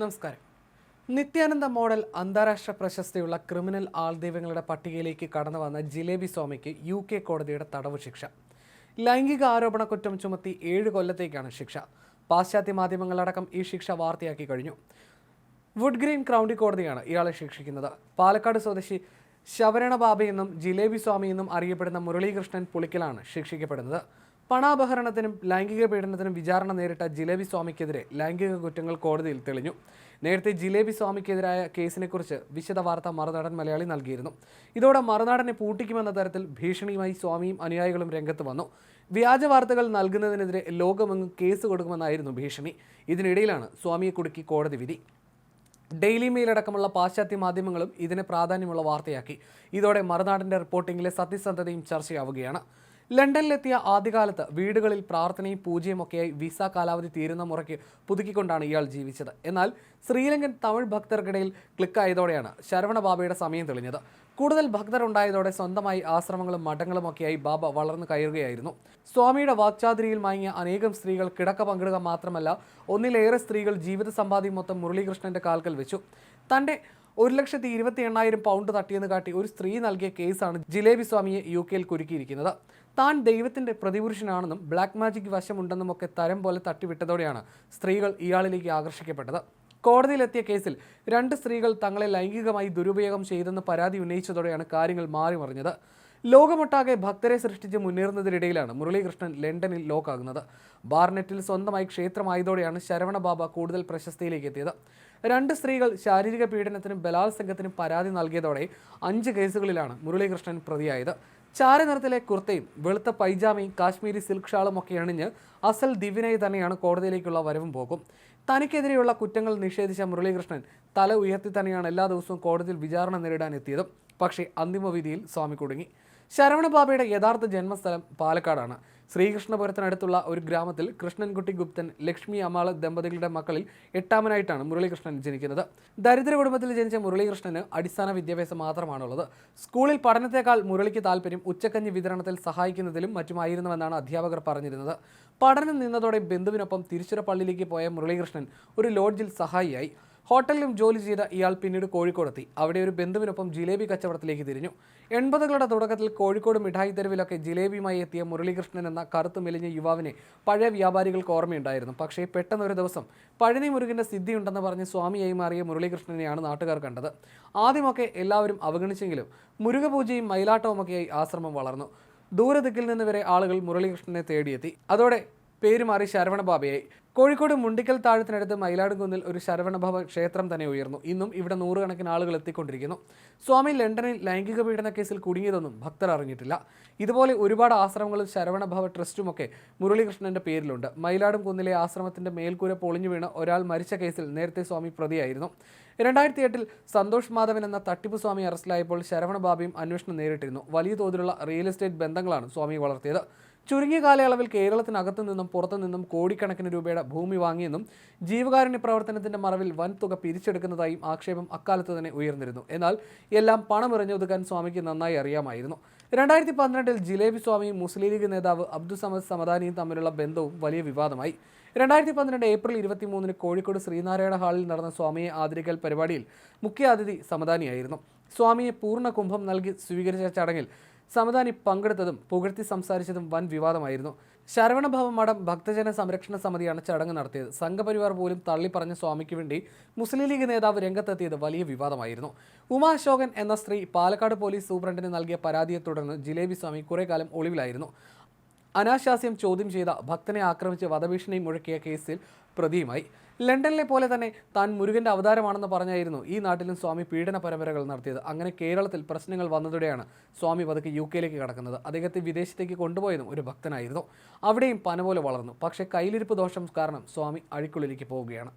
നമസ്കാരം. നിത്യാനന്ദ മോഡൽ അന്താരാഷ്ട്ര പ്രശസ്തിയുള്ള ക്രിമിനൽ ആൾദൈവങ്ങളുടെ പട്ടികയിലേക്ക് കടന്നു വന്ന ജിലേബി സ്വാമിക്ക് യു കെ കോടതിയുടെ തടവ് ശിക്ഷ. ലൈംഗിക ആരോപണ കുറ്റം ചുമത്തി ഏഴ് കൊല്ലത്തേക്കാണ് ശിക്ഷ. പാശ്ചാത്യ മാധ്യമങ്ങളടക്കം ഈ ശിക്ഷ വാർത്തയാക്കി കഴിഞ്ഞു. വുഡ് ഗ്രീൻ ക്രൗണ്ടി കോടതിയാണ് ഇയാളെ ശിക്ഷിക്കുന്നത്. പാലക്കാട് സ്വദേശി ശവരണബാബയെന്നും ജിലേബി സ്വാമിയെന്നും അറിയപ്പെടുന്ന മുരളീകൃഷ്ണൻ പുളിക്കലാണ് ശിക്ഷിക്കപ്പെടുന്നത്. പണാപഹരണത്തിനും ലൈംഗിക പീഡനത്തിനും വിചാരണ നേരിട്ട ജിലേബി സ്വാമിക്കെതിരെ ലൈംഗിക കുറ്റങ്ങൾ കോടതിയിൽ തെളിഞ്ഞു. നേരത്തെ ജിലേബി സ്വാമിക്കെതിരായ കേസിനെക്കുറിച്ച് വിശദ വാർത്ത മറുനാടൻ മലയാളി നൽകിയിരുന്നു. ഇതോടെ മറുനാടനെ പൂട്ടിക്കുമെന്ന തരത്തിൽ ഭീഷണിയുമായി സ്വാമിയും അനുയായികളും രംഗത്ത് വന്നു. വ്യാജ വാർത്തകൾ നൽകുന്നതിനെതിരെ ലോകമെങ്ങും കേസ് കൊടുക്കുമെന്നായിരുന്നു ഭീഷണി. ഇതിനിടയിലാണ് സ്വാമിയെ കുടുക്കി കോടതി വിധി. ഡെയിലി മെയിൽ അടക്കമുള്ള പാശ്ചാത്യ മാധ്യമങ്ങളും ഇതിനെ പ്രാധാന്യമുള്ള വാർത്തയാക്കി. ഇതോടെ മറുനാടിന്റെ റിപ്പോർട്ടിംഗിലെ സത്യസന്ധതയും ചർച്ചയാവുകയാണ്. ലണ്ടനിലെത്തിയ ആദ്യകാലത്ത് വീടുകളിൽ പ്രാർത്ഥനയും പൂജയും ഒക്കെയായി വിസ കാലാവധി തീരുന്ന മുറയ്ക്ക് പുതുക്കിക്കൊണ്ടാണ് ഇയാൾ ജീവിച്ചത്. എന്നാൽ ശ്രീലങ്കൻ തമിഴ് ഭക്തർക്കിടയിൽ ക്ലിക്കായതോടെയാണ് ശരവണബാബയുടെ സമയം തെളിഞ്ഞത്. കൂടുതൽ ഭക്തർ ഉണ്ടായതോടെ സ്വന്തമായി ആശ്രമങ്ങളും മഠങ്ങളും ഒക്കെയായി ബാബ വളർന്നു കയറുകയായിരുന്നു. സ്വാമിയുടെ വാക്ചാതിരിയിൽ മയങ്ങിയ അനേകം സ്ത്രീകൾ കിടക്ക പങ്കിടുക മാത്രമല്ല ഒന്നിലേറെ സ്ത്രീകൾ ജീവിത സമ്പാദ്യം മൊത്തം മുരളീകൃഷ്ണന്റെ കാൽക്കൽ വെച്ചു. തന്റെ ഒരു ലക്ഷത്തി ഇരുപത്തി എണ്ണായിരം പൗണ്ട് തട്ടിയെന്ന് കാട്ടി ഒരു സ്ത്രീ നൽകിയ കേസാണ് ജിലേബി സ്വാമിയെ യു കെയിൽ കുരുക്കിയിരിക്കുന്നത്. താൻ ദൈവത്തിന്റെ പ്രതിപുരുഷനാണെന്നും ബ്ലാക്ക് മാജിക് വശമുണ്ടെന്നും ഒക്കെ തരം പോലെ തട്ടിവിട്ടതോടെയാണ് സ്ത്രീകൾ ഇയാളിലേക്ക് ആകർഷിക്കപ്പെട്ടത്. കോടതിയിലെത്തിയ കേസിൽ രണ്ട് സ്ത്രീകൾ തങ്ങളെ ലൈംഗികമായി ദുരുപയോഗം ചെയ്തെന്ന് പരാതി ഉന്നയിച്ചതോടെയാണ് കാര്യങ്ങൾ മാറിമറിഞ്ഞത്. ലോകമൊട്ടാകെ ഭക്തരെ സൃഷ്ടിച്ച് മുന്നേറുന്നതിനിടയിലാണ് മുരളീകൃഷ്ണൻ ലണ്ടനിൽ ലോക്കാകുന്നത്. ബാർനെറ്റിൽ സ്വന്തമായി ക്ഷേത്രമായതോടെയാണ് ശരവണ ബാബ കൂടുതൽ പ്രശസ്തിയിലേക്ക് എത്തിയത് രണ്ട് സ്ത്രീകൾ ശാരീരിക പീഡനത്തിനും ബലാത്സംഗത്തിനും പരാതി നൽകിയതോടെ അഞ്ച് കേസുകളിലാണ് മുരളീകൃഷ്ണൻ പ്രതിയായത്. ചാരനിറത്തിലെ കുർത്തയും വെളുത്ത പൈജാമയും കാശ്മീരി സിൽക്ക് ഷാളും ഒക്കെ അണിഞ്ഞ് അസൽ ദിവിനയെ തന്നെയാണ് കോടതിയിലേക്കുള്ള വരവും പോകും. തനിക്കെതിരെയുള്ള കുറ്റങ്ങൾ നിഷേധിച്ച മുരളീകൃഷ്ണൻ തല ഉയർത്തി തന്നെയാണ് എല്ലാ ദിവസവും കോടതിയിൽ വിചാരണ നേരിടാൻ എത്തിയതും. പക്ഷേ അന്തിമവിധിയിൽ സ്വാമി കുടുങ്ങി. ശരവണ ബാബയുടെ യഥാർത്ഥ ജന്മസ്ഥലം പാലക്കാടാണ്. ശ്രീകൃഷ്ണപുരത്തിനടുത്തുള്ള ഒരു ഗ്രാമത്തിൽ കൃഷ്ണൻകുട്ടി ഗുപ്തൻ ലക്ഷ്മി അമാള ദമ്പതികളുടെ മക്കളിൽ എട്ടാമനായിട്ടാണ് മുരളീകൃഷ്ണൻ ജനിക്കുന്നത്. ദരിദ്ര കുടുംബത്തിൽ ജനിച്ച മുരളീകൃഷ്ണന് അടിസ്ഥാന വിദ്യാഭ്യാസം മാത്രമാണുള്ളത്. സ്കൂളിൽ പഠനത്തെക്കാൾ മുരളിക്ക് താല്പര്യം ഉച്ചക്കഞ്ഞി വിതരണത്തിൽ സഹായിക്കുന്നതിലും മറ്റുമായിരുന്നുവെന്നാണ് അധ്യാപകർ പറഞ്ഞിരുന്നത്. പഠനം നിന്നതോടെ ബന്ധുവിനൊപ്പം തിരുച്ചിറപ്പള്ളിയിലേക്ക് പോയ മുരളീകൃഷ്ണൻ ഒരു ലോഡ്ജിൽ സഹായിയായി. ഹോട്ടലിലും ജോലി ചെയ്ത ഇയാൾ പിന്നീട് കോഴിക്കോടെത്തി. അവിടെ ഒരു ബന്ധുവിനൊപ്പം ജിലേബി കച്ചവടത്തിലേക്ക് തിരിഞ്ഞു. എൺപതുകളുടെ തുടക്കത്തിൽ കോഴിക്കോട് മിഠായി തെരുവിലൊക്കെ ജിലേബിയുമായി എത്തിയ മുരളീകൃഷ്ണൻ എന്ന കറുത്ത് മെലിഞ്ഞ യുവാവിനെ പഴയ വ്യാപാരികൾക്ക് ഓർമ്മയുണ്ടായിരുന്നു. പക്ഷേ പെട്ടെന്നൊരു ദിവസം പഴനി മുരുകന്റെ സിദ്ധിയുണ്ടെന്ന് പറഞ്ഞ് സ്വാമിയായി മാറിയ മുരളീകൃഷ്ണനെയാണ് നാട്ടുകാർ കണ്ടത്. ആദ്യമൊക്കെ എല്ലാവരും അവഗണിച്ചെങ്കിലും മുരുകപൂജയും മയിലാട്ടവുമൊക്കെയായി ആശ്രമം വളർന്നു. ദൂരദിക്കിൽ നിന്ന് വരെ ആളുകൾ മുരളീകൃഷ്ണനെ തേടിയെത്തി. അതോടെ പേര് മാറി ശരവണബാബയായി കോഴിക്കോട് മുണ്ടിക്കൽ താഴത്തിനടുത്ത് മയിലാടുംകുന്നിൽ ഒരു ശരവണഭവ ക്ഷേത്രം തന്നെ ഉയർന്നു. ഇന്നും ഇവിടെ നൂറുകണക്കിന് ആളുകൾ എത്തിക്കൊണ്ടിരിക്കുന്നു. സ്വാമി ലണ്ടനിൽ ലൈംഗിക പീഡന കേസിൽ കുടുങ്ങിയതൊന്നും ഭക്തർ അറിഞ്ഞിട്ടില്ല. ഇതുപോലെ ഒരുപാട് ആശ്രമങ്ങളും ശരവണഭവ ട്രസ്റ്റുമൊക്കെ മുരളീകൃഷ്ണന്റെ പേരിലുണ്ട്. മയിലാടും കുന്നിലെ ആശ്രമത്തിന്റെ മേൽക്കൂര പൊളിഞ്ഞു വീണ് ഒരാൾ മരിച്ച കേസിൽ നേരത്തെ സ്വാമി പ്രതിയായിരുന്നു. രണ്ടായിരത്തി എട്ടിൽ സന്തോഷ് മാധവൻ എന്ന തട്ടിപ്പ് സ്വാമി അറസ്റ്റിലായപ്പോൾ ശരവണ ബാബയും അന്വേഷണം നേരിട്ടിരുന്നു. വലിയ തോതിലുള്ള റിയൽ എസ്റ്റേറ്റ് ബന്ധങ്ങളാണ് സ്വാമി വളർത്തിയത്. ചുരുങ്ങിയ കാലയളവിൽ കേരളത്തിനകത്തു നിന്നും പുറത്തു നിന്നും കോടിക്കണക്കിന് രൂപയുടെ ഭൂമി വാങ്ങിയെന്നും ജീവകാരുണ്യ പ്രവർത്തനത്തിന്റെ മറവിൽ വൻ തുക പിരിച്ചെടുക്കുന്നതായും ആക്ഷേപം അക്കാലത്ത് തന്നെ ഉയർന്നിരുന്നു. എന്നാൽ എല്ലാം പണമെറിഞ്ഞൊതുക്കാൻ സ്വാമിക്ക് നന്നായി അറിയാമായിരുന്നു. രണ്ടായിരത്തി പന്ത്രണ്ടിൽ ജിലേബി സ്വാമിയും മുസ്ലിം ലീഗ് നേതാവ് അബ്ദുസമദ് സമദാനിയും തമ്മിലുള്ള ബന്ധവും വലിയ വിവാദമായി. രണ്ടായിരത്തി പന്ത്രണ്ട് ഏപ്രിൽ ഇരുപത്തി മൂന്നിന് കോഴിക്കോട് ശ്രീനാരായണ ഹാളിൽ നടന്ന സ്വാമിയെ ആദരിക്കൽ പരിപാടിയിൽ മുഖ്യാതിഥി സമദാനിയായിരുന്നു. സ്വാമിയെ പൂർണ കുംഭം നൽകി സ്വീകരിച്ച ചടങ്ങിൽ സമദാനി പങ്കെടുത്തതും പുകഴ്ത്തി സംസാരിച്ചതും വൻ വിവാദമായിരുന്നു. ശരവണഭവ മഠം ഭക്തജന സംരക്ഷണ സമിതിയാണ് ചടങ്ങ് നടത്തിയത്. സംഘപരിവാർ പോലും തള്ളിപ്പറഞ്ഞ സ്വാമിക്ക് വേണ്ടി മുസ്ലിം ലീഗ് നേതാവ് രംഗത്തെത്തിയത് വലിയ വിവാദമായിരുന്നു. ഉമാ അശോകൻ എന്ന സ്ത്രീ പാലക്കാട് പോലീസ് സൂപ്രണ്ടിന് നൽകിയ പരാതിയെ തുടർന്ന് ജിലേബി സ്വാമി കുറെ കാലം ഒളിവിലായിരുന്നു. അനാശാസ്യം ചോദ്യം ചെയ്ത ഭക്തനെ ആക്രമിച്ച് വധഭീഷണി മുഴക്കിയ കേസിൽ പ്രതിയുമായി. ലണ്ടനിലെ പോലെ തന്നെ താൻ മുരുകന്റെ അവതാരമാണെന്ന് പറഞ്ഞായിരുന്നു ഈ നാട്ടിലും സ്വാമി പീഡന പരമ്പരകൾ നടത്തിയത്. അങ്ങനെ കേരളത്തിൽ പ്രശ്നങ്ങൾ വന്നതോടെയാണ് സ്വാമി പതുക്കെ യു കെയിലേക്ക് കടക്കുന്നത്. അദ്ദേഹത്തെ വിദേശത്തേക്ക് കൊണ്ടുപോയതും ഒരു ഭക്തനായിരുന്നു. അവിടെയും പനപോലെ വളർന്നു. പക്ഷേ കയ്യിലിരിപ്പ് ദോഷം കാരണം സ്വാമി അഴിക്കുള്ളിലേക്ക് പോവുകയാണ്.